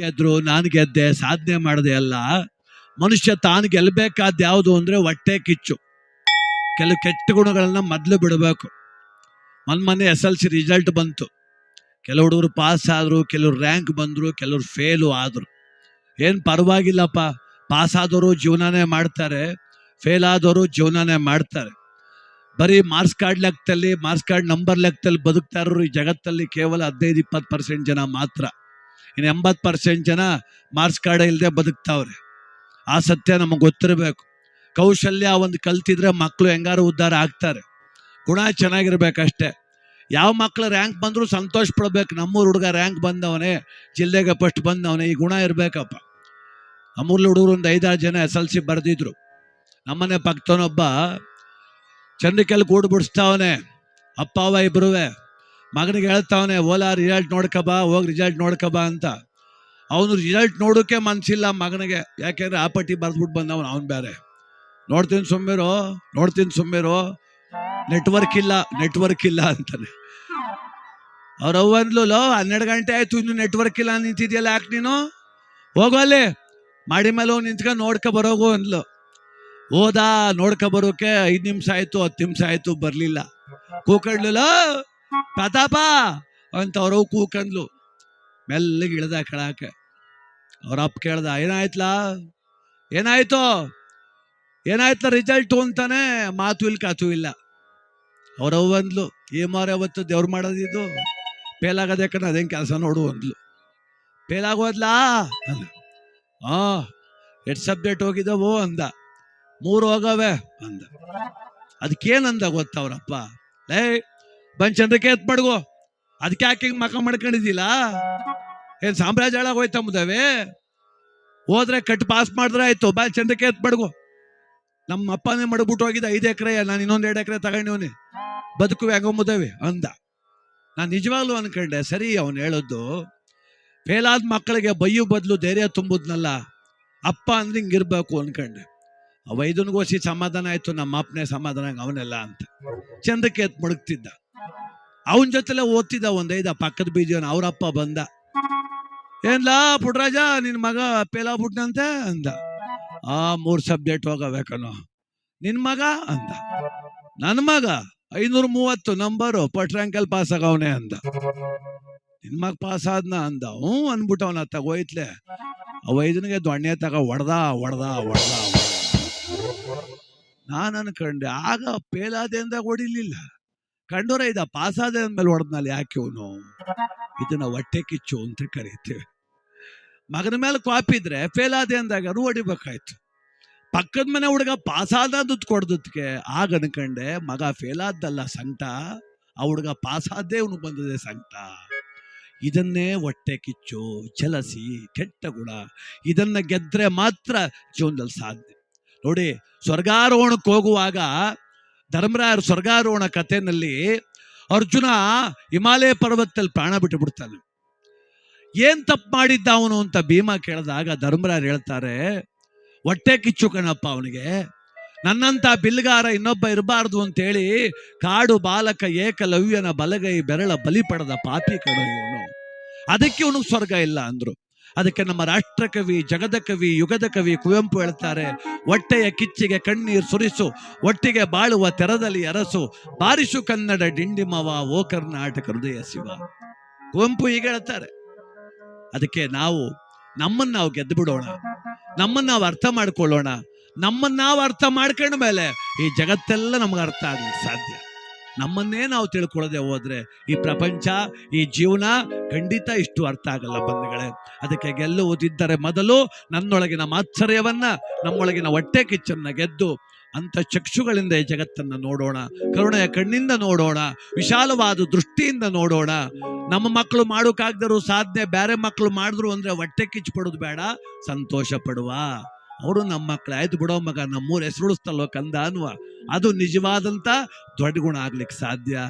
ಗೆದ್ರು, ನಾನು ಗೆದ್ದೆ, ಸಾಧನೆ ಮಾಡಿದೆ ಅಲ್ಲ. ಮನುಷ್ಯ ತಾನು ಗೆಲ್ಲಬೇಕಾದ ಯಾವುದು ಅಂದರೆ ಹೊಟ್ಟೆ ಕಿಚ್ಚು. ಕೆಲವು ಕೆಟ್ಟ ಗುಣಗಳನ್ನ ಮೊದಲು ಬಿಡಬೇಕು. ಮೊನ್ನೆ ಮೊನ್ನೆ ಎಸ್ ಎಲ್ ಸಿ ರಿಸಲ್ಟ್ ಬಂತು. ಕೆಲವು ಹುಡುಗರು ಪಾಸ್ ಆದರು ಕೆಲವ್ರು ರ್ಯಾಂಕ್ ಬಂದರು ಕೆಲವ್ರು ಫೇಲು ಆದರು. ಏನು ಪರವಾಗಿಲ್ಲಪ್ಪ. ಪಾಸ್ ಆದವರು ಜೀವನನೇ ಮಾಡ್ತಾರೆ ಫೇಲ್ ಆದವರು ಜೀವನನೇ ಮಾಡ್ತಾರೆ. ಬರೀ ಮಾರ್ಕ್ಸ್ ಕಾರ್ಡ್ ಲೆಕ್ಕದಲ್ಲಿ ಮಾರ್ಕ್ಸ್ ಕಾರ್ಡ್ ನಂಬರ್ ಲೆಕ್ಕದಲ್ಲಿ ಬದುಕ್ತಾ ಇರೋರು ಈ ಜಗತ್ತಲ್ಲಿ ಕೇವಲ ಹದಿನೈದು, ಇಪ್ಪತ್ತು ಪರ್ಸೆಂಟ್ ಜನ ಮಾತ್ರ. ಇನ್ನು ಎಂಬತ್ತು ಪರ್ಸೆಂಟ್ ಜನ ಮಾರ್ಕ್ಸ್ ಕಾರ್ಡ್ ಇಲ್ಲದೆ ಬದುಕ್ತಾವ್ರೆ. ಆ ಸತ್ಯ ನಮಗೆ ಗೊತ್ತಿರಬೇಕು. ಕೌಶಲ್ಯ ಒಂದು ಕಲ್ತಿದ್ರೆ ಮಕ್ಕಳು ಹೆಂಗಾರು ಉದ್ಧಾರ ಆಗ್ತಾರೆ. ಗುಣ ಚೆನ್ನಾಗಿರ್ಬೇಕಷ್ಟೇ. ಯಾವ ಮಕ್ಕಳು ರ್ಯಾಂಕ್ ಬಂದರೂ ಸಂತೋಷ ಪಡ್ಬೇಕು. ನಮ್ಮೂರು ಹುಡುಗ ರ್ಯಾಂಕ್ ಬಂದವನೇ, ಜಿಲ್ಲೆಗೆ ಫಸ್ಟ್ ಬಂದವನೇ, ಈ ಗುಣ ಇರಬೇಕಪ್ಪ. ನಮ್ಮೂರ್ಲಿ ಹುಡುಗರು ಒಂದು ಐದಾರು ಜನ ಎಸ್ ಎಲ್ ಸಿ ಬರೆದಿದ್ರು. ನಮ್ಮನೆ ಪಕ್ಕದವನೊಬ್ಬ ಚಂದ್ರಿಕೆಯಲ್ಲಿ ಕೂಡು ಬಿಡಿಸ್ತಾವನೆ. ಅಪ್ಪ ಮಗನಿಗೆ ಹೇಳ್ತಾವನೆ, ಓಲಾ ರಿಸಲ್ಟ್ ನೋಡ್ಕಬಾ ಹೋಗಿ ರಿಸಲ್ಟ್ ನೋಡ್ಕಬಾ ಅಂತ. ಅವನು ರಿಸಲ್ಟ್ ನೋಡೋಕೆ ಮನಸ್ಸಿಲ್ಲ ಮಗನಿಗೆ. ಯಾಕೆಂದ್ರೆ ಆ ಪಟ್ಟಿ ಬರೆದ್ಬಿಟ್ಟು ಬಂದವನು ಅವನು ಬೇರೆ ನೋಡ್ತೀನಿ ಸುಮ್ಮಿರೋ ನೋಡ್ತೀನಿ ಸುಮ್ಮಿರೋ. ನೆಟ್ವರ್ಕ್ ಇಲ್ಲ ನೆಟ್ವರ್ಕ್ ಇಲ್ಲ ಅಂತಾನೆ. ಅವ್ರ ಲೋ ಹನ್ನೆರಡು ಗಂಟೆ ಆಯ್ತು, ಇನ್ನು ನೆಟ್ವರ್ಕ್ ಇಲ್ಲ ನಿಂತಿದ್ಯಲ್ಲ ಯಾಕೆ ನೀನು? ಹೋಗೋ ಅಲ್ಲಿ. ಮಾಡಿ ಮೇಲೆ ನಿಂತ್ಕೊಂಡು ನೋಡ್ಕೊ ಬರೋಗು ಅಂದ್ಲು. ಹೋದ, ನೋಡ್ಕೊ ಬರೋಕೆ ಐದು ನಿಮಿಷ ಆಯ್ತು, ಹತ್ತು ನಿಮಿಷ ಆಯ್ತು, ಬರಲಿಲ್ಲ. ಕೂಕಂಡ್ಲು ಪ್ರತಾಪ ಅಂತ ಅವರು ಕೂಕಂದ್ಲು. ಮೆಲ್ಲಗೆ ಇಳ್ದ ಕೆಳಕ್ಕೆ. ಅವ್ರ ಅಪ್ಪ ಕೇಳ್ದ, ಏನಾಯ್ತಲಾ? ಏನಾಯ್ತು? ಏನಾಯ್ತಲ ರಿಸಲ್ಟು ಅಂತಾನೆ? ಮಾತು ಇಲ್ಲ ಕಾತು ಇಲ್ಲ. ಅವ್ರವ್ವ ಅಂದ್ಲು, ಈ ಮಾರ ಅವತ್ತು ದೇವ್ರು ಮಾಡೋದಿದ್ದು ಪೇಲಾಗದೆ ಕಣ ಅದೇನು ಕೆಲಸ ನೋಡು ಅಂದ್ಲು. ಪೇಲಾಗೋದ್ಲಾ ಅಂದ. ಹಾ, ಎಷ್ಟು ಸಬ್ಜೆಕ್ಟ್ ಹೋಗಿದ್ದವು ಅಂದ. ಮೂರು ಹೋಗವೆ ಅಂದ. ಅದಕ್ಕೇನಂದ ಗೊತ್ತ ಲೈ ಲೇ ಬಂದ್ ಚಂದ್ರಕ್ಕೆ ಎತ್ ಪಡ್ಗೋ ಅದಕ್ಕೆ ಯಾಕೆ ಮಕ ಮಾಡ್ಕೊಂಡಿದ್ದಿಲ್ಲ ಏನ್ ಸಾಮ್ರಾಜ್ಯ ಒಳಗೆ ಹೋಯ್ತಾ ಮುದವೆ ಹೋದ್ರೆ ಕಟ್ ಪಾಸ್ ಮಾಡಿದ್ರೆ ಆಯ್ತು. ಬಾ, ಚಂದ್ರಕ್ಕೆ ಎತ್ ಪಡ್ಗೋ ನಮ್ಮ ಅಪ್ಪನೇ ಮಡಗ್ಬಿಟ್ಟು ಹೋಗಿದ್ದ ಐದು ಎಕರೆ, ನಾನು ಇನ್ನೊಂದು ಎರಡು ಎಕರೆ ತಗೊಂಡಿವನಿ ಬದುಕು ಹೆಂಗೋ ಮುದವೆ ಅಂದ. ನಾನು ನಿಜವಾಗ್ಲೂ ಅನ್ಕೊಂಡೆ, ಸರಿ ಅವನು ಹೇಳೋದು ಫೇಲಾದ ಮಕ್ಕಳಿಗೆ ಬೈಯು ಬದಲು ಧೈರ್ಯ ತುಂಬುದ್ನಲ್ಲ, ಅಪ್ಪ ಅಂದ್ರೆ ಹಿಂಗಿರ್ಬೇಕು ಅನ್ಕೊಂಡೆ. ಆ ವೈದ್ಯನಿಗೋಸಿ ಸಮಾಧಾನ ಆಯ್ತು, ನಮ್ಮ ಅಪ್ಪನೇ ಸಮಾಧಾನ ಅವನೆಲ್ಲ ಅಂತ. ಚಂದಕ್ಕೆ ಎತ್ ಮಡಗ್ತಿದ್ದ. ಅವನ ಜೊತೆಲೆ ಓದ್ತಿದ್ದ ಒಂದೈದ ಪಕ್ಕದ ಬೀಜವನ ಅವರಪ್ಪ ಬಂದ. ಏನ್ಲಾ ಪುಟ್ರಾಜ, ನಿನ್ ಮಗ ಪೇಲಾಗ್ಬಿಟ್ನಂತೆ ಅಂದ. ಆ ಮೂರ್ ಸಬ್ಜೆಕ್ಟ್ ಹೋಗಬೇಕನೋ ನಿನ್ ಮಗ ಅಂದ. ನನ್ನ ಮಗ, ಐನೂರ ಮೂವತ್ತು ನಂಬರು ಪಟ್ರ್ಯಾಂಕಲ್ ಪಾಸ್ ಆಗವನೆ ಅಂದ. ನಿನ್ ಮಗ ಪಾಸ್ ಆದ್ನ ಅಂದ. ಹ್ಞೂ ಅವನ ತಗೋಯ್ತ್ಲೆ ಅವ ಐದನಿಗೆ ದೊಣ್ಣೆ ತಗ ಒಡ್ದ ಒಡ್ದ ಒಡ್ದ ನಾನು ಅನ್ಕಂಡೆ, ಆಗ ಪೇಲಾದೆ ಅಂದಾಗ ಹೊಡಿಲಿಲ್ಲ. ಕಂಡೋರ ಇದ ಪಾಸಾದ ಮೇಲೆ ಹೊಡೆದ್ನಲ್ಲ ಯಾಕೆ ಇವನು? ಇದನ್ನ ಹೊಟ್ಟೆ ಕಿಚ್ಚು ಅಂತ ಕರೀತೇವೆ. ಮಗನ ಮೇಲೆ ಕಾಪಿದ್ರೆ ಫೇಲ್ ಆದೆ ಅಂದಾಗ ಅದು ಹೊಡಿಬೇಕಾಯ್ತು. ಪಕ್ಕದ ಮನೆ ಹುಡುಗ ಪಾಸಾದ ದುಡ್ಡು ಕೊಡ್ದಕ್ಕೆ ಆಗ ಅನ್ಕಂಡೆ, ಮಗ ಫೇಲ್ ಆದ್ದಲ್ಲ ಸಂಕಟ, ಆ ಹುಡುಗ ಪಾಸ್ ಅವನು ಬಂದಿದೆ ಸಂಕಟ. ಇದನ್ನೇ ಹೊಟ್ಟೆ ಕಿಚ್ಚು ಚಲಸಿ ಕೆಟ್ಟ ಗುಣ. ಇದನ್ನ ಗೆದ್ರೆ ಮಾತ್ರ ಜೀವನದಲ್ಲಿ ಸಾಧ್ಯ. ನೋಡಿ, ಸ್ವರ್ಗಾರೋಹಣಕ್ಕೆ ಹೋಗುವಾಗ ಧರ್ಮರಾಯರು ಸ್ವರ್ಗಾರೋಹಣ ಕಥೆನಲ್ಲಿ ಅರ್ಜುನ ಹಿಮಾಲಯ ಪರ್ವತದಲ್ಲಿ ಪ್ರಾಣ ಬಿಟ್ಟು ಬಿಡ್ತಾನೆ. ಏನು ತಪ್ಪು ಮಾಡಿದ್ದ ಅವನು ಅಂತ ಭೀಮ ಕೇಳಿದಾಗ ಧರ್ಮರಾಯರು ಹೇಳ್ತಾರೆ, ಹೊಟ್ಟೆ ಕಿಚ್ಚು ಕಣಪ್ಪ ಅವನಿಗೆ. ನನ್ನಂತ ಬಿಲ್ಗಾರ ಇನ್ನೊಬ್ಬ ಇರಬಾರ್ದು ಅಂತೇಳಿ ಕಾಡು ಬಾಲಕ ಏಕಲವ್ಯನ ಬಲಗೈ ಬೆರಳ ಬಲಿ ಪಡೆದ ಪಾಪಿ ಕಣ ಇವನು. ಅದಕ್ಕೆ ಇವನಿಗೆ ಸ್ವರ್ಗ ಇಲ್ಲ ಅಂದ್ರು. ಅದಕ್ಕೆ ನಮ್ಮ ರಾಷ್ಟ್ರಕವಿ ಜಗದ ಕವಿ, ಯುಗದ ಕವಿ ಕುವೆಂಪು ಹೇಳ್ತಾರೆ, ಹೊಟ್ಟೆಯ ಕಿಚ್ಚಿಗೆ ಕಣ್ಣೀರು ಸುರಿಸು, ಒಟ್ಟಿಗೆ ಬಾಳುವ ತೆರದಲ್ಲಿ ಅರಸು, ಬಾರಿಸು ಕನ್ನಡ ಡಿಂಡಿಮವ ಓ ಕರ್ನಾಟಕ ಹೃದಯ ಶಿವ. ಕುವೆಂಪು ಹೀಗೆ ಹೇಳ್ತಾರೆ. ಅದಕ್ಕೆ ನಾವು, ನಮ್ಮನ್ನ ನಾವು ಗೆದ್ದು ಬಿಡೋಣ, ನಮ್ಮನ್ನ ನಾವು ಅರ್ಥ ಮಾಡ್ಕೊಳ್ಳೋಣ, ನಮ್ಮನ್ನ ನಾವು ಅರ್ಥ ಮಾಡ್ಕೊಂಡ ಮೇಲೆ ಈ ಜಗತ್ತೆಲ್ಲ ನಮ್ಗೆ ಅರ್ಥ ಆಗ್ಲಿಕ್ಕೆ ಸಾಧ್ಯ. ನಮ್ಮನ್ನೇ ನಾವು ತಿಳ್ಕೊಳ್ಳದೆ ಹೋದ್ರೆ ಈ ಪ್ರಪಂಚ, ಈ ಜೀವನ ಖಂಡಿತ ಇಷ್ಟು ಅರ್ಥ ಆಗಲ್ಲ ಬಂಧುಗಳೇ. ಅದಕ್ಕೆ ಗೆಲ್ಲುವುದಿದ್ದರೆ ಮೊದಲು ನನ್ನೊಳಗಿನ ಮಾತ್ಸರ್ಯವನ್ನ, ನಮ್ಮೊಳಗಿನ ಹೊಟ್ಟೆ ಕಿಚ್ಚನ್ನ ಗೆದ್ದು ಅಂತ ಚಕ್ಷುಗಳಿಂದ ಈ ಜಗತ್ತನ್ನ ನೋಡೋಣ, ಕರುಣೆಯ ಕಣ್ಣಿಂದ ನೋಡೋಣ, ವಿಶಾಲವಾದ ದೃಷ್ಟಿಯಿಂದ ನೋಡೋಣ. ನಮ್ಮ ಮಕ್ಕಳು ಮಾಡೋಕ್ಕಾಗ್ದರೂ ಸಾಧನೆ ಬೇರೆ ಮಕ್ಕಳು ಮಾಡಿದ್ರು ಅಂದ್ರೆ ಹೊಟ್ಟೆ ಕಿಚ್ಚು ಪಡೋದು ಬೇಡ, ಸಂತೋಷ ಪಡುವ. ಅವರು ನಮ್ಮ ಮಕ್ಕಳು, ಆಯ್ತು ಬಿಡೋ ಮಗ, ನಮ್ಮೂರು ಹೆಸರುಳಿಸ್ತಲ್ವ ಕಂದ ಅನ್ನುವ. ಅದು ನಿಜವಾದಂತ ದೊಡ್ಡ ಗುಣ ಆಗ್ಲಿಕ್ಕೆ ಸಾಧ್ಯ.